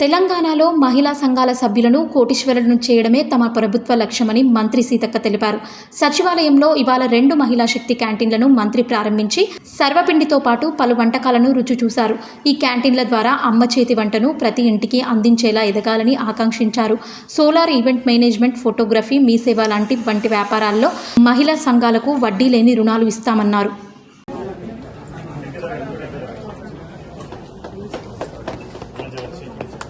తెలంగాణలో మహిళా సంఘాల సభ్యులను కోటీశ్వరులను చేయడమే తమ ప్రభుత్వ లక్ష్యమని మంత్రి సీతక్క తెలిపారు. సచివాలయంలో ఇవాళ రెండు మహిళా శక్తి క్యాంటీన్లను మంత్రి ప్రారంభించి సర్వపిండితో పాటు పలు వంటకాలను రుచి చూశారు. ఈ క్యాంటీన్ల ద్వారా అమ్మ చేతి వంటను ప్రతి ఇంటికి అందించేలా ఎదగాలని ఆకాంక్షించారు. సోలార్ ఈవెంట్ మేనేజ్మెంట్ ఫోటోగ్రఫీ మీ సేవ లాంటి వంటి వ్యాపారాల్లో మహిళా సంఘాలకు వడ్డీ లేని రుణాలు ఇస్తామన్నారు.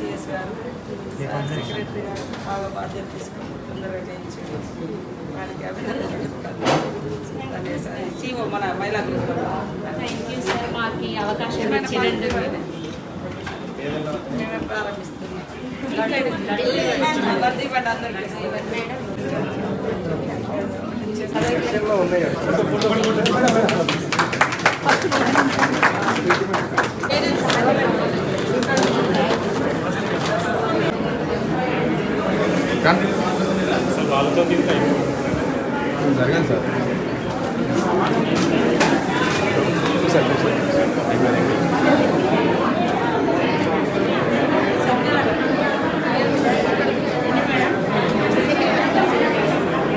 సిఎస్ గారు సెక్రటరీ గారు బాగా బాధ్యత తీసుకుని తొందరగా చేయించి వాళ్ళకి అభినందనలు సిఓ మన మహిళా గ్రూప్ థ్యాంక్ యూ సార్ మాకు ఈ అవకాశం ఇచ్చినందుకు మేమే ప్రారంభిస్తున్నాం అందరికీ మేడం కానీ జరగండి సార్ సార్.